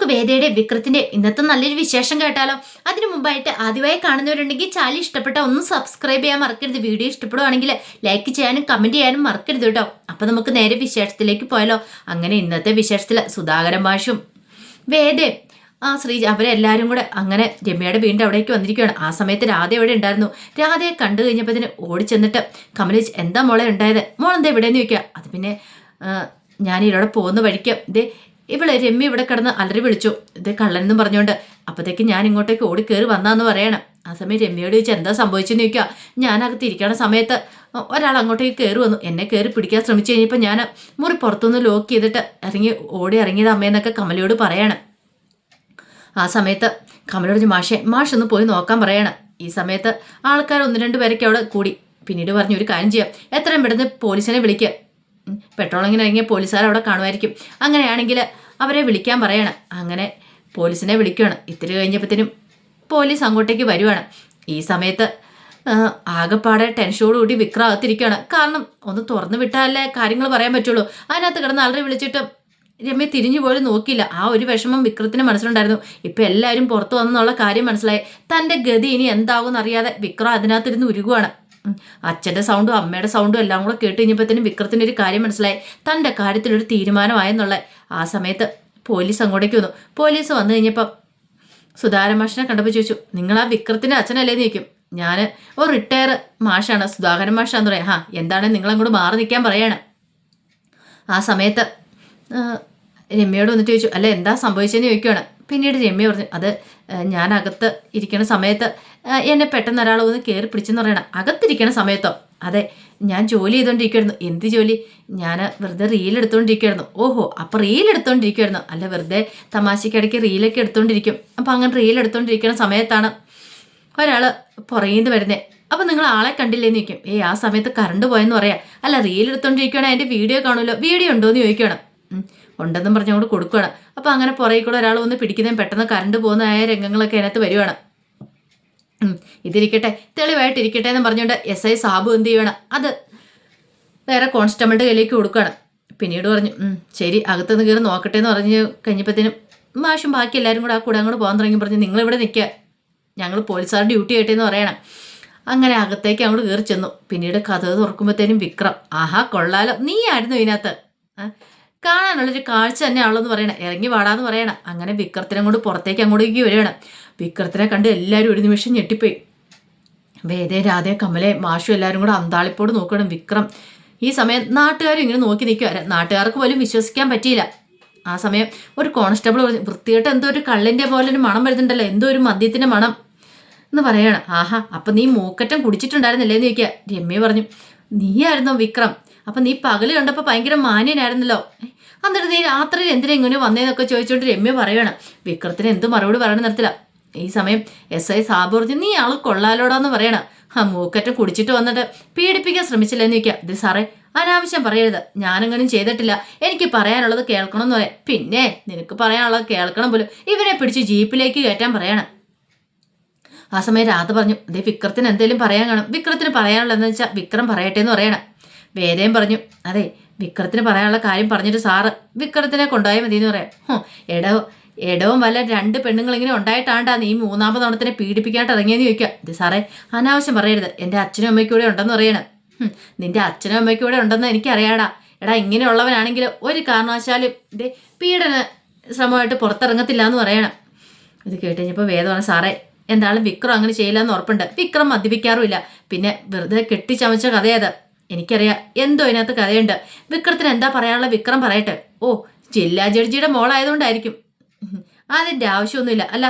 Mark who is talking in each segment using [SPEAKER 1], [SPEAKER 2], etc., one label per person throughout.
[SPEAKER 1] നമുക്ക് വേദയുടെ വിക്രത്തിന്റെ ഇന്നത്തെ നല്ലൊരു വിശേഷം കേട്ടാലോ? അതിനു മുമ്പായിട്ട് ആദ്യമായി കാണുന്നവരുണ്ടെങ്കിൽ ചാനൽ ഇഷ്ടപ്പെട്ട ഒന്ന് സബ്സ്ക്രൈബ് ചെയ്യാൻ മറക്കരുത്. വീഡിയോ ഇഷ്ടപ്പെടുവാണെങ്കിൽ ലൈക്ക് ചെയ്യാനും കമന്റ് ചെയ്യാനും മറക്കരുത് കേട്ടോ. അപ്പൊ നമുക്ക് നേരെ വിശേഷത്തിലേക്ക് പോയാലോ? അങ്ങനെ ഇന്നത്തെ വിശേഷത്തിൽ സുധാകരൻ ഭാഷും വേദയും ആ ശ്രീജ അവരെല്ലാവരും കൂടെ അങ്ങനെ രമ്യയുടെ വീണ്ടും അവിടേക്ക് വന്നിരിക്കുകയാണ്. ആ സമയത്ത് രാധ എവിടെ ഉണ്ടായിരുന്നു? രാധയെ കണ്ടു കഴിഞ്ഞപ്പോൾ ഓടി ചെന്നിട്ട് കമലേജ് എന്താ മോളെ ഉണ്ടായത്? മോളെന്താ എവിടെയെന്ന് ചോദിക്കുക? അത് പിന്നെ ഞാൻ ഇവിടെ പോകുന്ന വഴിക്ക് ഇതേ ഇവളെ രമ്യ ഇവിടെ കിടന്ന് അലറി വിളിച്ചു. ഇത് കള്ളനെന്നും പറഞ്ഞുകൊണ്ട് അപ്പോഴത്തേക്ക് ഞാൻ ഇങ്ങോട്ടേക്ക് ഓടി കയറി വന്നാന്ന് പറയണം. ആ സമയം രമ്യയോട് ചോദിച്ചാൽ എന്താ സംഭവിച്ചെന്ന് ചോദിക്കുക ഞാനകത്ത് ഇരിക്കണ സമയത്ത് ഒരാൾ അങ്ങോട്ടേക്ക് കയറി വന്നു. എന്നെ കയറി പിടിക്കാൻ ശ്രമിച്ചു കഴിഞ്ഞപ്പോൾ ഞാൻ മുറി പുറത്തുനിന്ന് ലോക്ക് ചെയ്തിട്ട് ഇറങ്ങി ഓടി ഇറങ്ങിയത് അമ്മയെന്നൊക്കെ കമലയോട് പറയണം. ആ സമയത്ത് കമലോട് മാഷെ മാഷ് ഒന്ന് പോയി നോക്കാൻ പറയണം. ഈ സമയത്ത് ആൾക്കാർ ഒന്ന് രണ്ട് പേരൊക്കെ അവിടെ കൂടി. പിന്നീട് പറഞ്ഞു ഒരു കാര്യം ചെയ്യാം. എത്രയും പെട്ടെന്ന് പോലീസിനെ വിളിക്കുക പെട്രോളിങ്ങിന് ഇറങ്ങിയ പോലീസുകാർ അവിടെ കാണുമായിരിക്കും. അങ്ങനെയാണെങ്കിൽ അവരെ വിളിക്കാൻ പറയണം. അങ്ങനെ പോലീസിനെ വിളിക്കുകയാണ്. ഇത്തിരി കഴിഞ്ഞപ്പോഴത്തേനും പോലീസ് അങ്ങോട്ടേക്ക് വരുവാണ്. ഈ സമയത്ത് ആകെപ്പാടെ ടെൻഷനോടുകൂടി വിക്രാകത്തിരിക്കുകയാണ്. കാരണം ഒന്ന് തുറന്നു വിട്ടാലേ കാര്യങ്ങൾ പറയാൻ പറ്റുള്ളൂ. അതിനകത്ത് കിടന്ന് ആളെ വിളിച്ചിട്ട് രമ്യ തിരിഞ്ഞു പോലും നോക്കിയില്ല. ആ ഒരു വിഷമം വിക്രത്തിന് മനസ്സിലുണ്ടായിരുന്നു. ഇപ്പം എല്ലാവരും പുറത്തു വന്നെന്നുള്ള കാര്യം മനസ്സിലായി. തന്റെ ഗതി ഇനി എന്താവും അറിയാതെ വിക്രം അതിനകത്തിരുന്ന് ഉരുകുവാണ്. അച്ഛന്റെ സൗണ്ടും അമ്മയുടെ സൗണ്ടും എല്ലാം കൂടെ കേട്ട് കഴിഞ്ഞപ്പോഴത്തേനും വിക്രത്തിന് ഒരു കാര്യം മനസ്സിലായി. തന്റെ കാര്യത്തിലൊരു തീരുമാനമായെന്നുള്ള ആ സമയത്ത് പോലീസ് അങ്ങോട്ടേക്ക് വന്നു. പോലീസ് വന്നു കഴിഞ്ഞപ്പം സുധാകരൻ മാഷിനെ കണ്ടപ്പോൾ ചോദിച്ചു നിങ്ങൾ ആ വിക്രത്തിന്റെ അച്ഛനല്ലേ നിൽക്കും ഞാൻ ഒരു റിട്ടയർ മാഷാണ് സുധാകരൻ മാഷാന്ന് പറയാം. ഹാ എന്താണ് നിങ്ങളങ്ങോട്ട് മാറി നിൽക്കാൻ പറയാണ്? ആ സമയത്ത് രമ്യയോട് വന്നിട്ട് ചോദിച്ചു അല്ല എന്താ സംഭവിച്ചതെന്ന് ചോദിക്കുകയാണ് പിന്നീട് രമ്യ പറഞ്ഞു അത് ഞാൻ അകത്ത് ഇരിക്കുന്ന സമയത്ത് എന്നെ പെട്ടെന്ന് ഒരാൾ ഒന്ന് കയറി പിടിച്ചെന്ന് പറയണം. അകത്തിരിക്കണ സമയത്തോ? അതെ ഞാൻ ജോലി ചെയ്തുകൊണ്ടിരിക്കുമായിരുന്നു എന്ത് ജോലി? ഞാൻ വെറുതെ റീൽ എടുത്തുകൊണ്ടിരിക്കുമായിരുന്നു ഓഹോ അപ്പോൾ റീൽ എടുത്തുകൊണ്ടിരിക്കുമായിരുന്നു അല്ല വെറുതെ തമാശയ്ക്കിടയ്ക്ക് റീലൊക്കെ എടുത്തുകൊണ്ടിരിക്കും അപ്പോൾ അങ്ങനെ റീൽ എടുത്തുകൊണ്ടിരിക്കുന്ന സമയത്താണ് ഒരാൾ പുറകിന്ന് വരുന്നത് അപ്പം നിങ്ങൾ ആളെ കണ്ടില്ലേന്ന് ചോദിക്കും. ഏയ് ആ സമയത്ത് കറണ്ട് പോയെന്ന് പറയാം. അല്ല റീൽ എടുത്തുകൊണ്ടിരിക്കുകയാണ് അതിന്റെ വീഡിയോ കാണുമല്ലോ. വീഡിയോ ഉണ്ടോ എന്ന് ഉണ്ടെന്നും പറഞ്ഞുകൊണ്ട് കൊടുക്കുകയാണ് അപ്പോൾ അങ്ങനെ പുറകെ കൂടെ ഒരാൾ വന്ന് പിടിക്കുന്നതും പെട്ടെന്ന് കറണ്ട് പോകുന്നതായ രംഗങ്ങളൊക്കെ അതിനകത്ത് വരുവാണ്. ഇതിരിക്കട്ടെ തെളിവായിട്ടിരിക്കട്ടെ എന്ന് പറഞ്ഞുകൊണ്ട് എസ് ഐ സാബു എന്ത് ചെയ്യണം അത് വേറെ കോൺസ്റ്റബിളിന്റെ കയ്യിലേക്ക് കൊടുക്കുകയാണ് പിന്നീട് പറഞ്ഞു ശരി അകത്തുനിന്ന് കയറി നോക്കട്ടെ എന്ന് പറഞ്ഞ് കഴിഞ്ഞപ്പോഴത്തേനും മാഷും ബാക്കി എല്ലാവരും കൂടെ ആ കൂടെ അങ്ങോട്ട് പോകാൻ തുടങ്ങി പറഞ്ഞു നിങ്ങളിവിടെ നിൽക്കുക. ഞങ്ങൾ പോലീസുകാർ ഡ്യൂട്ടി ആയിട്ടെ എന്ന് പറയണം. അങ്ങനെ അകത്തേക്ക് അങ്ങോട്ട് കയറി ചെന്നു. പിന്നീട് കഥ തുറക്കുമ്പോഴത്തേനും വിക്രം ആഹാ കൊള്ളാലോ നീ ആയിരുന്നു ഇതിനകത്ത് കാണാനുള്ളൊരു കാഴ്ച തന്നെയാണല്ലോ എന്ന് പറയണം. ഇറങ്ങി വാടാന്ന് പറയണം. അങ്ങനെ വിക്രത്തിനെ കൊണ്ട് പുറത്തേക്ക് അങ്ങോട്ടേക്ക് വരികയാണ്. വിക്രത്തിനെ കണ്ട് എല്ലാവരും ഒരു നിമിഷം ഞെട്ടിപ്പോയി. വേദേ രാധേ കമലെ മാഷു എല്ലാവരും കൂടെ അന്താളിപ്പോട് നോക്കണം വിക്രം. ഈ സമയം നാട്ടുകാരും ഇങ്ങനെ നോക്കി നിൽക്കുക. നാട്ടുകാർക്ക് പോലും വിശ്വസിക്കാൻ പറ്റിയില്ല. ആ സമയം ഒരു കോൺസ്റ്റബിൾ പറഞ്ഞു വൃത്തികെട്ട് എന്തോ ഒരു കള്ളിന്റെ പോലെ ഒരു മണം വരുന്നുണ്ടല്ലോ. എന്തോ ഒരു മദ്യത്തിന്റെ മണം. എന്ന് പറയണം. ആഹാ അപ്പം നീ മൂക്കറ്റം കുടിച്ചിട്ടുണ്ടായിരുന്നില്ലേ? എന്ന് ചോദിക്കുക. രമ്യ പറഞ്ഞു നീയായിരുന്നോ വിക്രം? അപ്പം നീ പകൽ കണ്ടപ്പോൾ ഭയങ്കര മാന്യനായിരുന്നല്ലോ. എന്നിട്ട് നീ രാത്രിയിൽ എന്തിനാ ഇങ്ങനെ വന്നേന്നൊക്കെ ചോദിച്ചുകൊണ്ട് രമ്യ പറയണം. വിക്രത്തിന് എന്ത് മറുപടി പറയണം നിർത്തില്ല ഈ സമയം എസ് ഐ സാബ് പറഞ്ഞു നീ ആൾ കൊള്ളാലോടാന്ന് പറയണം. ആ മൂക്കറ്റം കുടിച്ചിട്ട് വന്നിട്ട് പീഡിപ്പിക്കാൻ ശ്രമിച്ചില്ലെന്ന് ചോദിക്കാം. ഇത് സാറേ അനാവശ്യം പറയരുത്. ഞാനങ്ങനെ ചെയ്തിട്ടില്ല. എനിക്ക് പറയാനുള്ളത് കേൾക്കണം എന്ന് പറയാം. പിന്നെ നിനക്ക് പറയാനുള്ളത് കേൾക്കണം പോലും. ഇവരെ പിടിച്ച് ജീപ്പിലേക്ക് കയറ്റാൻ പറയണം. ആ സമയം രാധ പറഞ്ഞു അതേ വിക്രത്തിന് എന്തെങ്കിലും പറയാൻ കാണും. വിക്രത്തിന് പറയാനുള്ളതെന്ന് വെച്ചാൽ വിക്രം പറയട്ടെ എന്ന് പറയണം. വേദയും പറഞ്ഞു അതെ വിക്രത്തിന് പറയാനുള്ള കാര്യം പറഞ്ഞിട്ട് സാറ് വിക്രത്തിനെ കൊണ്ടുപോയാൽ മതി എന്ന് പറയാം എടോ എടവും വല്ല രണ്ട് പെണ്ണുങ്ങളിങ്ങനെ ഉണ്ടായിട്ടാണ്ടാ നീ മൂന്നാമത് ഓണത്തിനെ പീഡിപ്പിക്കാനായിട്ട് ഇറങ്ങിയെന്ന് ചോദിക്കുക. ഇത് സാറേ അനാവശ്യം പറയരുത്. എന്റെ അച്ഛനും അമ്മയ്ക്കും കൂടെ ഉണ്ടെന്ന് പറയണം. നിന്റെ അച്ഛനും അമ്മയ്ക്കും കൂടെ ഉണ്ടെന്ന് എനിക്കറിയാടാ. എടാ ഇങ്ങനെയുള്ളവനാണെങ്കിൽ ഒരു കാരണവശാലും ഇതേ പീഡന ശ്രമമായിട്ട് പുറത്തിറങ്ങത്തില്ല എന്ന് പറയണം. ഇത് കേട്ട് കഴിഞ്ഞപ്പോൾ വേദമാണ് സാറേ എന്തായാലും വിക്രം അങ്ങനെ ചെയ്യില്ല എന്ന് ഉറപ്പുണ്ട്. വിക്രം മദ്യപിക്കാറുമില്ല. പിന്നെ വെറുതെ കെട്ടിച്ചമച്ച കഥയത് എനിക്കറിയാം എന്തോ അതിനകത്ത് കഥയുണ്ട്. വിക്രത്തിന് എന്താ പറയാനുള്ള വിക്രം പറയട്ടെ. ഓ ജില്ലാ ജഡ്ജിയുടെ മോളായതുകൊണ്ടായിരിക്കും. അതിന്റെ ആവശ്യമൊന്നുമില്ല. അല്ല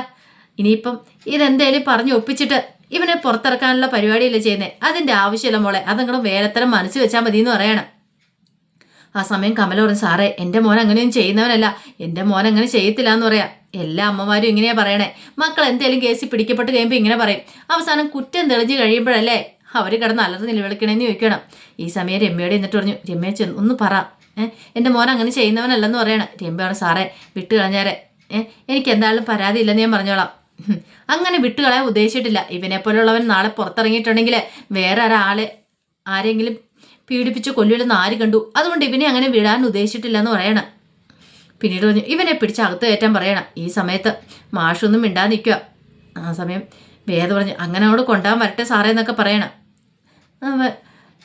[SPEAKER 1] ഇനിയിപ്പം ഇതെന്തേലും പറഞ്ഞു ഒപ്പിച്ചിട്ട് ഇവനെ പുറത്തിറക്കാനുള്ള പരിപാടിയല്ലേ ചെയ്യുന്നത് അതിന്റെ ആവശ്യമില്ല മോളെ. അതങ്ങളും വേലത്തരം മനസ്സിൽ വെച്ചാൽ മതി എന്ന് പറയണം. ആ സമയം കമല പറഞ്ഞു സാറേ എന്റെ മോൻ അങ്ങനെയൊന്നും ചെയ്യുന്നവനല്ല. എന്റെ മോൻ അങ്ങനെ ചെയ്യത്തില്ല എന്ന് പറയാം. എല്ലാ അമ്മമാരും ഇങ്ങനെയാണ് പറയണേ. മക്കൾ എന്തേലും കേസിൽ പിടിക്കപ്പെട്ട് കഴിയുമ്പോൾ ഇങ്ങനെ പറയും. അവസാനം കുറ്റം തെളിഞ്ഞ് കഴിയുമ്പോഴല്ലേ അവർ കിടന്ന് അലർന്ന് നിലവിളിക്കണമെന്ന് ചോദിക്കണം. ഈ സമയം രമ്യയോട് എന്നിട്ട് പറഞ്ഞു രമ്യ ചെന്ന് ഒന്ന് പറ. എന്റെ മോൻ അങ്ങനെ ചെയ്യുന്നവനല്ലെന്ന് പറയണം. രമ്യയാണ് സാറേ വിട്ട് കളഞ്ഞാരെ. എനിക്ക് എന്തായാലും പരാതി ഇല്ലെന്ന് ഞാൻ പറഞ്ഞോളാം. അങ്ങനെ വിട്ടുകളയാൻ ഉദ്ദേശിച്ചിട്ടില്ല. ഇവനെ പോലുള്ളവൻ നാളെ പുറത്തിറങ്ങിയിട്ടുണ്ടെങ്കിൽ വേറെ ഒരാളെ ആരെങ്കിലും പീഡിപ്പിച്ച് കൊല്ലിടുന്ന ആര് കണ്ടു? അതുകൊണ്ട് ഇവനെ അങ്ങനെ വിടാൻ ഉദ്ദേശിച്ചിട്ടില്ല എന്ന് പറയണം. പിന്നീട് പറഞ്ഞു ഇവനെ പിടിച്ച് അകത്ത് കയറ്റാൻ പറയണം. ഈ സമയത്ത് മാഷൊന്നും മിണ്ടാതെ നിൽക്കുക ആ സമയം വേദ പറഞ്ഞു അങ്ങനെ അവിടെ കൊണ്ടുപോകാൻ വരട്ടെ സാറേ എന്നൊക്കെ പറയണം.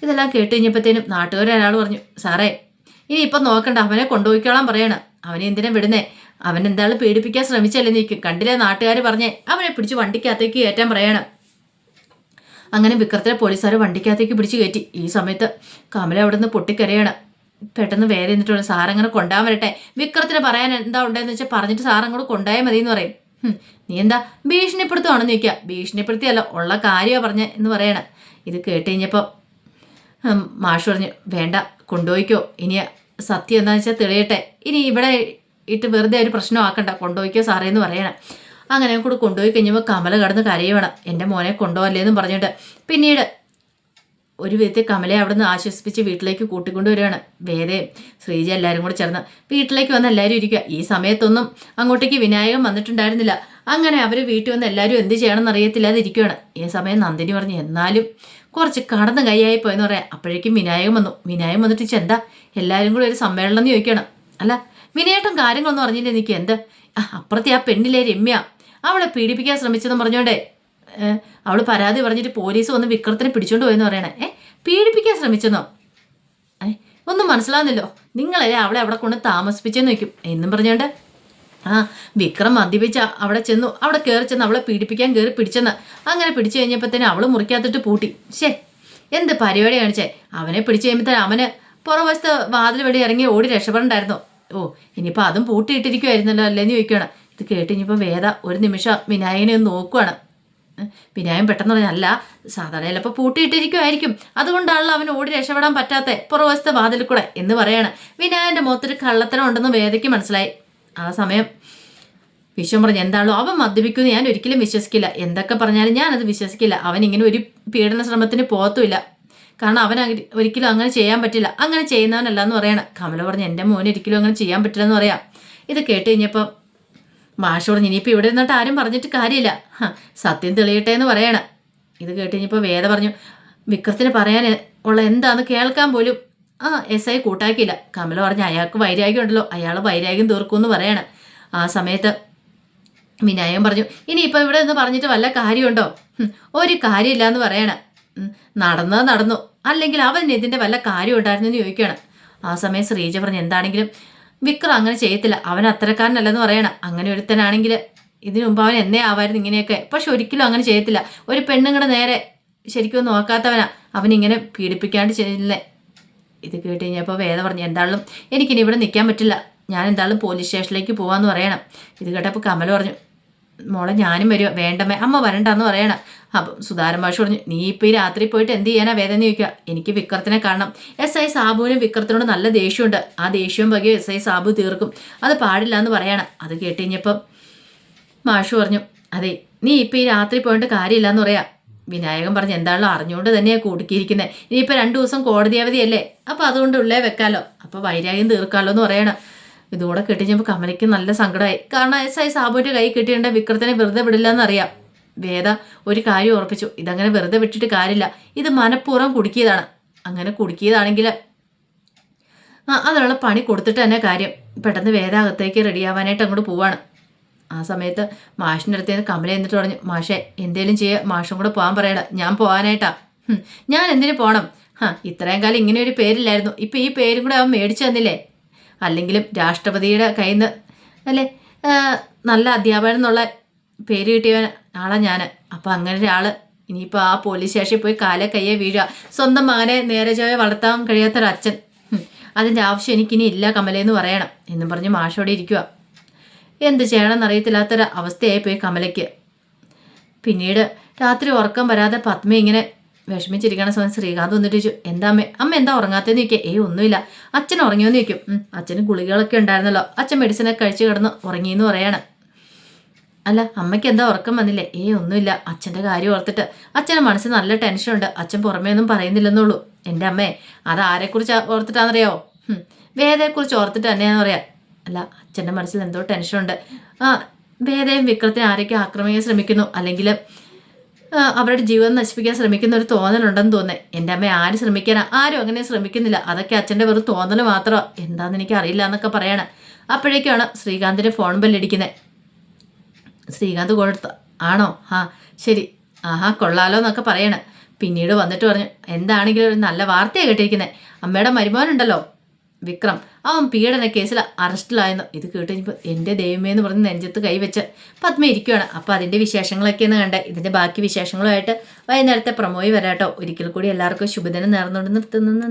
[SPEAKER 1] ഇതെല്ലാം കേട്ട് കഴിഞ്ഞപ്പോഴത്തേനും നാട്ടുകാരൊരാൾ പറഞ്ഞു സാറേ ഇനി ഇപ്പം നോക്കണ്ട അവനെ കൊണ്ടുപോയിക്കോളാൻ പറയണം. അവനെ എന്തിനാ വിടുന്നേ? അവൻ എന്തായാലും പേടിപ്പിക്കാൻ ശ്രമിച്ചല്ലേ നിൽക്കും കണ്ടില്ലേ നാട്ടുകാർ പറഞ്ഞേ അവനെ പിടിച്ച് വണ്ടിക്കകത്തേക്ക് കയറ്റാൻ പറയണം. അങ്ങനെ വിക്രത്തിലെ പോലീസുകാർ വണ്ടിക്കകത്തേക്ക് പിടിച്ച് കയറ്റി. ഈ സമയത്ത് കമല അവിടെ നിന്ന് പൊട്ടിക്കരയാണ്. പെട്ടെന്ന് വേറെ എന്നിട്ടുള്ള സാറങ്ങനെ കൊണ്ടാൻ വരട്ടെ. വിക്രത്തിന് പറയാൻ എന്താ ഉണ്ടെന്ന് വെച്ചാൽ പറഞ്ഞിട്ട് സാറങ്ങോട്ട് കൊണ്ടായാൽ മതി എന്ന് പറയും. നീ എന്താ ഭീഷണിപ്പെടുത്തുവാണെന്ന് ചോദിക്കുക. ഭീഷണിപ്പെടുത്തിയല്ല ഉള്ള കാര്യമാണ് പറഞ്ഞ എന്ന് പറയണ. ഇത് കേട്ട് കഴിഞ്ഞപ്പോൾ മാഷ് പറഞ്ഞു വേണ്ട കൊണ്ടുപോയിക്കോ. ഇനി സത്യം എന്താണെന്ന് വെച്ചാൽ തെളിയട്ടെ. ഇനി ഇവിടെ ഇട്ട് വെറുതെ ഒരു പ്രശ്നമാക്കണ്ട കൊണ്ടുപോയിക്കോ സാറേ എന്ന് പറയണം. അങ്ങനെ കൂടെ കൊണ്ടുപോയി കഴിഞ്ഞപ്പോൾ കമല കടന്ന് കരയുവാണ്. എന്റെ മോനെ കൊണ്ടുപോകല്ലേന്നും പറഞ്ഞിട്ട്. പിന്നീട് ഒരു വിധത്തിൽ കമലയെ അവിടെ നിന്ന് ആശ്വസിപ്പിച്ച് വീട്ടിലേക്ക് കൂട്ടിക്കൊണ്ടുവരികയാണ്. വേറെ ശ്രീജ എല്ലാവരും കൂടെ ചേർന്ന് വീട്ടിലേക്ക് വന്ന് എല്ലാവരും ഇരിക്കുക. ഈ സമയത്തൊന്നും അങ്ങോട്ടേക്ക് വിനായകൻ വന്നിട്ടുണ്ടായിരുന്നില്ല. അങ്ങനെ അവർ വീട്ടിൽ വന്ന് എല്ലാവരും എന്ത് ചെയ്യണമെന്ന് അറിയത്തില്ലാതെ ഇരിക്കുകയാണ് ഈ സമയം നന്ദിനി പറഞ്ഞു എന്നാലും കുറച്ച് കടന്ന് കൈയായി പോയെന്ന് പറയാം. അപ്പോഴേക്കും വിനായകൻ വന്നു. വിനായകൻ വന്നിട്ട് ചെന്താ എല്ലാവരും കൂടെ ഒരു സമ്മേളനം എന്ന് ചോദിക്കണം അല്ല വിനയേട്ടൻ കാര്യങ്ങളൊന്നും അറിഞ്ഞില്ല? എനിക്ക് എന്ത്? അപ്പുറത്തെ ആ പെണ്ണിലെ രമ്യ. അവളെ പീഡിപ്പിക്കാൻ ശ്രമിച്ചെന്ന് പറഞ്ഞോണ്ടേ. അവൾ പരാതി പറഞ്ഞിട്ട് പോലീസ് വന്ന് വിക്രത്തിനെ പിടിച്ചോണ്ട് പോയെന്ന് പറയണേ. ഏ പീഡിപ്പിക്കാൻ ശ്രമിച്ചെന്നോ? ഏ ഒന്നും മനസ്സിലാവുന്നില്ലോ. നിങ്ങളല്ലേ അവളെ അവിടെ കൊണ്ട് താമസിപ്പിച്ചെന്ന് വെക്കും. എന്നും പറഞ്ഞോണ്ട്. ആ വിക്രം മദ്യപിച്ച അവിടെ ചെന്നു. അവിടെ കയറി ചെന്ന് അവളെ പീഡിപ്പിക്കാൻ കയറി പിടിച്ചെന്ന്. അങ്ങനെ പിടിച്ചു കഴിഞ്ഞപ്പോഴത്തേനും അവൾ മുറിക്കാത്തിട്ട് പൂട്ടി. ശേ എന്ത് പരിപാടി കാണിച്ചേ അവനെ പിടിച്ചു കഴിയുമ്പോഴത്തേനും അവന് പുറവശത്ത് വാതിൽ വഴി ഇറങ്ങി ഓടി രക്ഷപ്പെടണ്ടായിരുന്നു. ഓ ഇനിയിപ്പോൾ അതും പൂട്ടിയിട്ടിരിക്കുമായിരുന്നല്ലോ അല്ലേന്ന് ചോദിക്കുകയാണ് ഇത് കേട്ട് ഇനിയിപ്പോൾ വേദ ഒരു നിമിഷം വിനായകനെ ഒന്ന് നോക്കുവാണ്. വിനായകൻ പെട്ടെന്ന് പറഞ്ഞല്ല സാധാരണ ചിലപ്പോൾ പൂട്ടിയിട്ടിരിക്കുമായിരിക്കും അതുകൊണ്ടാണല്ലോ അവന് ഓടി രക്ഷപ്പെടാൻ പറ്റാത്ത. പുറവശത്തെ വാതിൽ കൂടെ എന്ന് പറയാണ്. വിനായന്റെ മുഖത്തൊരു കള്ളത്തരം ഉണ്ടെന്ന് വേദയ്ക്ക് മനസ്സിലായി. ആ സമയം വിശ്വം പറഞ്ഞു എന്താണോ അവൻ മദ്യപിക്കുമെന്ന് ഞാൻ ഒരിക്കലും വിശ്വസിക്കില്ല. എന്തൊക്കെ പറഞ്ഞാലും ഞാനത് വിശ്വസിക്കില്ല. അവൻ ഇങ്ങനെ ഒരു പീഡന ശ്രമത്തിന് പോകത്തുമില്ല. കാരണം അവൻ ഒരിക്കലും അങ്ങനെ ചെയ്യാൻ പറ്റില്ല. അങ്ങനെ ചെയ്യുന്നവനല്ല എന്ന് പറയണം. കമല പറഞ്ഞു എന്റെ മോൻ ഒരിക്കലും അങ്ങനെ ചെയ്യാൻ പറ്റില്ല എന്ന് പറയാം. ഇത് കേട്ട് കഴിഞ്ഞപ്പം മാഷ് പറഞ്ഞു ഇനിയിപ്പോൾ ഇവിടെ നിന്നിട്ട് ആരും പറഞ്ഞിട്ട് കാര്യമില്ല. സത്യം തെളിയട്ടെ എന്ന് പറയണം. ഇത് കേട്ട് ഇനിയിപ്പോൾ വേദ പറഞ്ഞു വിക്രത്തിന് പറയാൻ ഉള്ള എന്താന്ന് കേൾക്കാൻ പോലും. ആ എസ് ഐ കൂട്ടാക്കിയില്ല. കമല പറഞ്ഞു അയാൾക്ക് വൈരാഗ്യം ഉണ്ടല്ലോ. അയാൾ വൈരാഗ്യം തീർക്കും എന്ന് പറയണം. ആ സമയത്ത് വിനായകൻ പറഞ്ഞു ഇനിയിപ്പോൾ ഇവിടെ നിന്ന് പറഞ്ഞിട്ട് വല്ല കാര്യമുണ്ടോ? ഒരു കാര്യമില്ല എന്ന് പറയണം. നടന്നത് നടന്നു. അല്ലെങ്കിൽ അവൻ ഇതിന്റെ വല്ല കാര്യം ഉണ്ടായിരുന്നു എന്ന് ചോദിക്കണം ആ സമയം ശ്രീജ പറഞ്ഞു എന്താണെങ്കിലും വിക്രം അങ്ങനെ ചെയ്യത്തില്ല. അവൻ അത്തരക്കാരനല്ലെന്ന് പറയണം. അങ്ങനെ ഒരുത്തനാണെങ്കിൽ ഇതിനു മുമ്പ് അവൻ എന്നേ ആവായിരുന്നു ഇങ്ങനെയൊക്കെ. പക്ഷെ ഒരിക്കലും അങ്ങനെ ചെയ്യത്തില്ല. ഒരു പെണ്ണുങ്ങളുടെ നേരെ ശരിക്കും നോക്കാത്തവനാ. അവനിങ്ങനെ പീഡിപ്പിക്കാണ്ട് ചെയ്യുന്നേ ഇത് കേട്ട് കഴിഞ്ഞപ്പോൾ വേദ പറഞ്ഞു എന്തായാലും എനിക്കിനി ഇവിടെ നിൽക്കാൻ പറ്റില്ല. ഞാൻ എന്തായാലും പോലീസ് സ്റ്റേഷനിലേക്ക് പോകാമെന്ന് പറയണം. ഇത് കേട്ടപ്പോൾ കമല പറഞ്ഞു മോളെ ഞാനും വരുമോ വേണ്ടമ്മേ അമ്മ വരണ്ടെന്ന് പറയണം. അപ്പം സുധാരൻ മാഷ് പറഞ്ഞു നീ ഇപ്പോൾ ഈ രാത്രി പോയിട്ട് എന്ത് ചെയ്യാനാ വേദന ചോദിക്കുക? എനിക്ക് വിക്രത്തിനെ കാണണം. എസ് ഐ സാബുവിനും വിക്രത്തിനോട് നല്ല ദേഷ്യമുണ്ട്. ആ ദേഷ്യവും പകയോ എസ് ഐ സാബു തീർക്കും. അത് പാടില്ല എന്ന് പറയണം. അത് കേട്ട് കഴിഞ്ഞപ്പം മാഷു പറഞ്ഞു അതെ നീ ഇപ്പം ഈ രാത്രി പോയിട്ട് കാര്യമില്ല എന്ന് പറയാം. വിനായകൻ പറഞ്ഞു എന്താണല്ലോ അറിഞ്ഞുകൊണ്ട് തന്നെയാണ് കുടുക്കിയിരിക്കുന്നത് ഇനിയിപ്പോൾ രണ്ട് ദിവസം കോടതി അവധിയല്ലേ? അപ്പോൾ അതുകൊണ്ട് ഉള്ളേ വെക്കാമല്ലോ അപ്പോൾ വൈരാഗ്യം തീർക്കാമല്ലോ എന്ന് പറയണം. ഇതുകൂടെ ചെയ്യുമ്പോൾ കമലയ്ക്ക് നല്ല സങ്കടമായി കാരണം എസ് ഐ സാബുവിന്റെ കൈ കിട്ടിയേണ്ട വിക്രത്തിനെ വെറുതെ വിടില്ല എന്നറിയാം വേദ ഒരു കാര്യം ഉറപ്പിച്ചു. ഇതങ്ങനെ വെറുതെ വിട്ടിട്ട് കാര്യമില്ല. ഇത് മനഃപൂർവം കുടുക്കിയതാണ്. അങ്ങനെ കുടുക്കിയതാണെങ്കിൽ ആ അതിനുള്ള പണി കൊടുത്തിട്ട് തന്നെ കാര്യം. പെട്ടെന്ന് വേദ അകത്തേക്ക് റെഡിയാവാനായിട്ട് അങ്ങോട്ട് പോവാണ്. ആ സമയത്ത് മാഷിന്റെ അടുത്ത് കമല എന്നിട്ട് പറഞ്ഞു മാഷെ എന്തേലും ചെയ്യുക മാഷും കൂടെ പോകാൻ പറയണം ഞാൻ പോകാനായിട്ടാ ഞാൻ എന്തിനു പോകണം ഹാ ഇത്രയും കാലം ഇങ്ങനെ ഒരു പേരില്ലായിരുന്നു. ഇപ്പം ഈ പേരും കൂടെ അവൻ മേടിച്ചു തന്നില്ലേ? അല്ലെങ്കിലും രാഷ്ട്രപതിയുടെ കയ്യിൽ നിന്ന് അല്ലേ നല്ല അധ്യാപകൻ എന്നുള്ള പേര് കിട്ടിയ ആളാണ് ഞാൻ അപ്പം അങ്ങനെ ഒരാൾ ഇനിയിപ്പോൾ ആ പോലീസ് സ്റ്റേഷനിൽ പോയി കാലെ കയ്യെ വീഴുക. സ്വന്തം മകനെ നേരെ ചോയ വളർത്താൻ കഴിയാത്തൊരച്ഛൻ അതിന്റെ ആവശ്യം എനിക്കിനി ഇല്ല കമലയെന്ന് പറയണം എന്നും പറഞ്ഞ് മാഷോടെ ഇരിക്കുക എന്ത് ചെയ്യണമെന്ന് അറിയത്തില്ലാത്തൊരു അവസ്ഥയായി പോയി കമലയ്ക്ക്. പിന്നീട് രാത്രി ഉറക്കം വരാതെ പത്മ ഇങ്ങനെ വിഷമിച്ചിരിക്കണ സമയം ശ്രീകാന്ത് വന്നിട്ട് ചോദിച്ചു എന്താ അമ്മ? അമ്മ എന്താ ഉറങ്ങാത്തതെന്ന് ചോദിക്കുക ഏയ് ഒന്നുമില്ല. അച്ഛൻ ഉറങ്ങിയോന്ന് ചോദിക്കും. "ഉം, അച്ഛന് ഗുളികകളൊക്കെ ഉണ്ടായിരുന്നല്ലോ. അച്ഛൻ മെഡിസിനൊക്കെ കഴിച്ച് കിടന്ന് ഉറങ്ങിയെന്ന് പറയാണ്. അല്ല അമ്മയ്ക്ക് എന്താ ഉറക്കം വന്നില്ലേ? ഏയ് ഒന്നുമില്ല. അച്ഛന്റെ കാര്യം ഓർത്തിട്ട്. അച്ഛന്റെ മനസ്സിൽ നല്ല ടെൻഷനുണ്ട് അച്ഛൻ പുറമേ ഒന്നും പറയുന്നില്ലെന്നുള്ളൂ. എന്റെ അമ്മേ അത് ആരെക്കുറിച്ച് ഓർത്തിട്ടാണെന്നറിയാവോ? വേദയെക്കുറിച്ച് ഓർത്തിട്ട് തന്നെയാണെന്ന് പറയാം. അല്ല അച്ഛന്റെ മനസ്സിൽ എന്തോ ടെൻഷനുണ്ട് ആ വേദയും വിക്രത്തിനെ ആരൊക്കെ ആക്രമിക്കാൻ ശ്രമിക്കുന്നു. അല്ലെങ്കിൽ അവരുടെ ജീവിതം നശിപ്പിക്കാൻ ശ്രമിക്കുന്ന ഒരു തോന്നലുണ്ടെന്ന് തോന്നേ എന്റെ അമ്മ ആര് ശ്രമിക്കാനാ ആരും അങ്ങനെ ശ്രമിക്കുന്നില്ല. അതൊക്കെ അച്ഛന്റെ വെറും തോന്നൽ മാത്രം എന്താണെന്ന് എനിക്ക് അറിയില്ല എന്നൊക്കെ പറയണം. അപ്പോഴേക്കാണ് ശ്രീകാന്തിന്റെ ഫോൺ ബെല്ലടിക്കുന്നത് ശ്രീകാന്ത് കൊടുത്ത ആണോ? ആ ശരി. ആഹാ കൊള്ളാലോ എന്നൊക്കെ പറയണേ. പിന്നീട് വന്നിട്ട് പറഞ്ഞു എന്താണെങ്കിലും ഒരു നല്ല വാർത്തയാണ് കേട്ടിരിക്കുന്നത് അമ്മയുടെ മരുമോനുണ്ടല്ലോ. വിക്രം. അവൻ പീഡന കേസിൽ അറസ്റ്റിലായെന്ന് ഇത് കേട്ട് എന്റെ ദൈവമേ എന്ന് പറഞ്ഞ് നെഞ്ചത്ത് കൈവച്ച് പത്മ ഇരിക്കുകയാണ് അപ്പോൾ അതിന്റെ വിശേഷങ്ങളൊക്കെ ഒന്ന് കണ്ടേ. ഇതിന്റെ ബാക്കി വിശേഷങ്ങളുമായിട്ട് വൈകുന്നേരത്തെ പ്രമോയി വരാട്ടോ. ഒരിക്കൽ കൂടി എല്ലാവർക്കും ശുഭദിനം നേർന്നുകൊണ്ട് നിർത്തുന്നു.